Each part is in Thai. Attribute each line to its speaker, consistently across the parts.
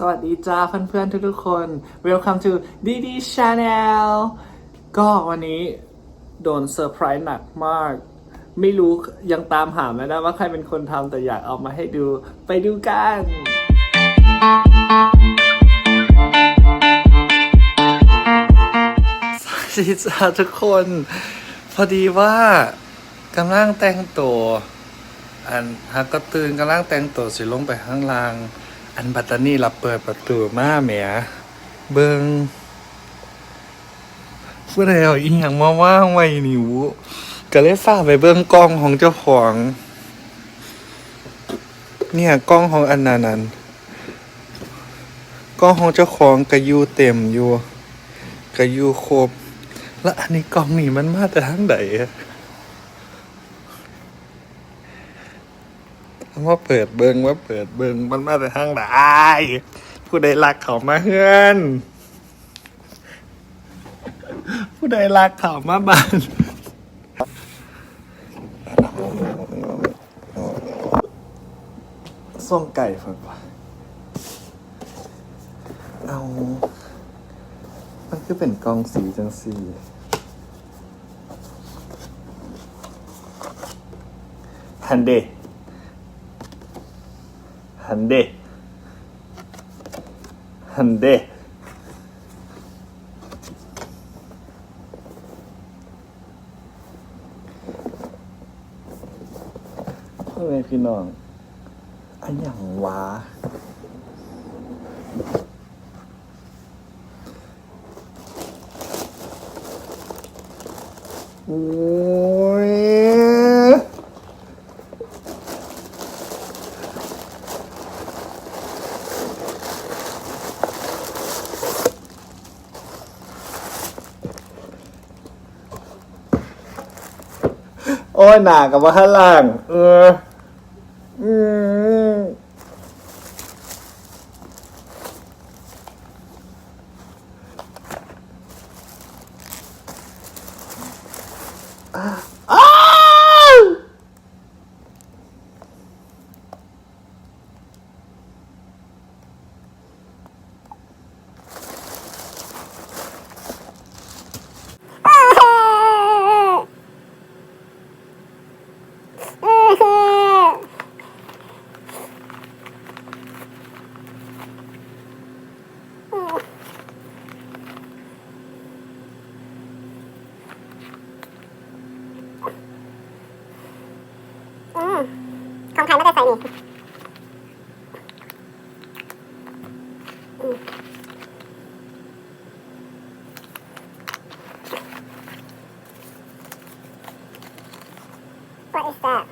Speaker 1: สวัสดีจ้าเพื่อนๆทุกๆคน Welcome to DD Channel ก็วันนี้โดนเซอร์ไพรส์หนักมาก ไม่รู้ยังตามหาไม่ได้ว่าใครเป็นคนทำแต่อยากเอามาให้ดูไปดูกันสวัสดีจ้าทุกคน พอดีว่ากำลังแต่งตัวอันฮักก็ตื่นกำลังแต่งตัวสิลงไปข้างล่าง อันบัตตานี่รับเปิดประตูมาแหมเบิงผู้ใดเอาอีหยังมาว่างไว้นิวก็เลยฝาไปเบิ่งกล้องของเจ้าของ เนี่ยกล้องของอันนั้นนั้นกล้องของเจ้าของก็อยู่เต็มอยู่ก็อยู่ครบ แล้วอันนี้กล้องนี่มันมาแต่ทางไหนอะ ว่าเปิดเบิงว่าเปิดเบิงมันมาแต่ทางไหนผู้ใดรักเขามาเฮือน ผู้ใดรักเขามาบ้านส่งไก่ฝันปะเอา มันคือเป็นกองสีจังสีฮันเด ฮันเดฮันเดพ่อนพี่น้องอันอย่างวะโอ้้อยหนากับว่าข้างล่าง เออมอ้าว
Speaker 2: อืมของไทยไม่ได้ใส่นี่อืม What is that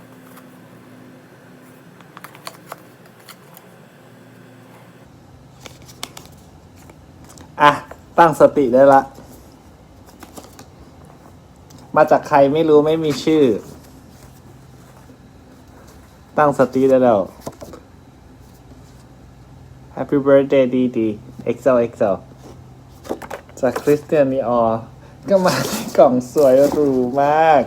Speaker 1: อะตั้งสติได้ละ มาจากใครไม่รู้ไม่มีชื่อ ตั้งสติได้แล้ว Happy birthday ดีดี XOXO จากคริสเตียนนีออก็มาในกล่องสวยหรูมาก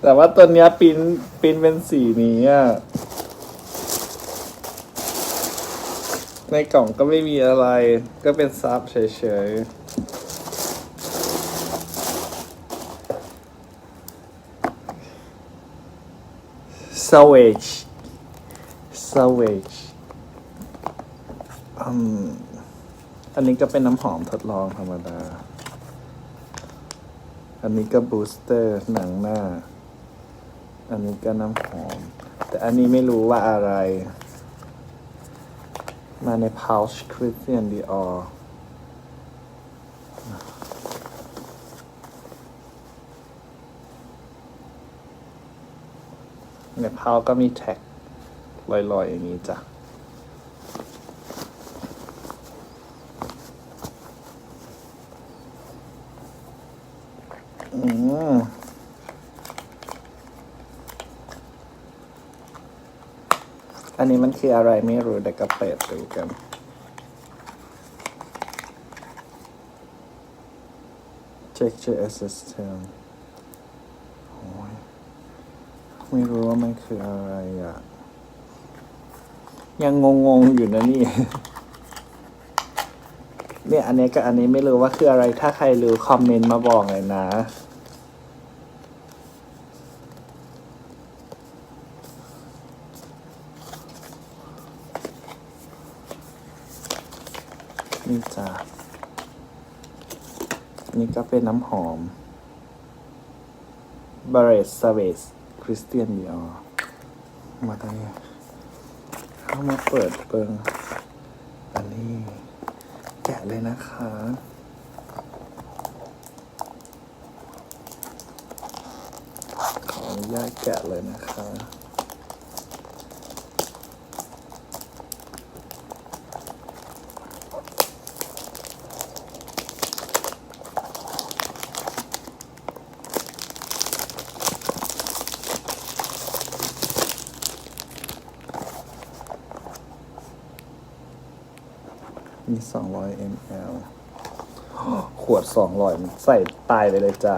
Speaker 1: แต่ว่าตัวเนี้ยปิ้นปิ้นเป็นสีนี้อะในกล่องก็ไม่มีอะไร ก็เป็นซับเฉยๆ Savage Savage อืมอันนี้ก็เป็นน้ำหอมทดลองธรรมดา อันนี้ก็บูสเตอร์หนังหน้า อันนี้ก็น้ำหอม แต่อันนี้ไม่รู้ว่าอะไร มาใน pouch Christian Dior ใน pouch ก็มีแท็กลอยๆอย่างนี้จ้ะอืมอันนี้มันคืออะไรไม่รู้แต่ก็เปิดดูกัน Texture Assistant โอ้ย ไม่รู้ว่ามันคืออะไรอะ ยังงงๆอยู่นะนี่ เนี่ยอันนี้กับอันนี้ไม่รู้ว่าคืออะไร ถ้าใครรู้คอมเมนต์มาบอกเลยนะนี่จ้านี่ก็เป็นน้ำหอม b a r r e t ริสเตียนเดียว มาตรงนี้ เข้ามาเปิดเปิงอันนี้ แกะเลยนะคะขออนุญาตแกะเลยนะคะ มี200 ml ขวด200มันใส่ตายไปเลยจ้า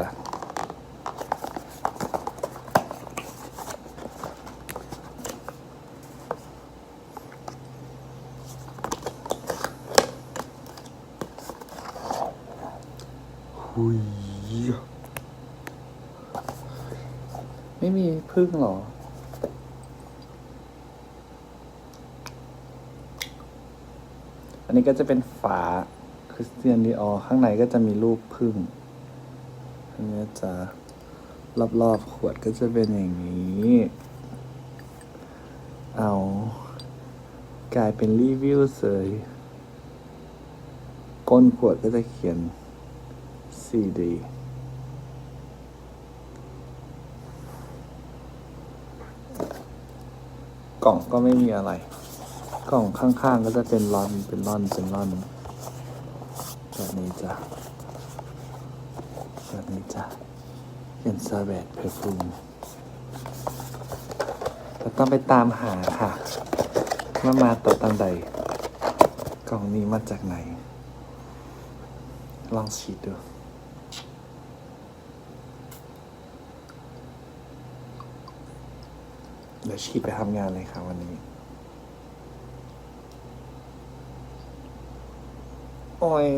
Speaker 1: หุยไม่มีพึ่งหรอ นนี้ก็จะเป็นฝาคริสเตียนดีออข้างในก็จะมีรูปพึ่งอันนี้จะรอบๆขวดก็จะเป็นอย่างนี้ เอา กลายเป็นรีวิวเลยก้นขวดก็จะเขียน CD กล่องก็ไม่มีอะไร กล่องข้างๆก็จะเป็นร่อนเป็นร่อนเป็นร่อนแบบนี้จ้ะแบบนี้จ้ะเป็นซาเบตเพอร์ฟูมเราต้องไปตามหาค่ะว่ามาตัวตังใด กล่องนี้มาจากไหน ลองฉีดดูเดี๋ยวฉีดไปทำงานเลยค่ะวันนี้ โอ้ย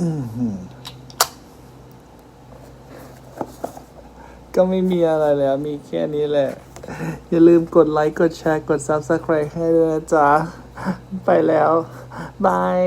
Speaker 1: อือหือก็ไม่มีอะไรแล้ว มีแค่นี้แหละ อย่าลืมกดไลค์ กดแชร์ กด Subscribe ให้ด้วยนะจ๊ะ ไปแล้ว บาย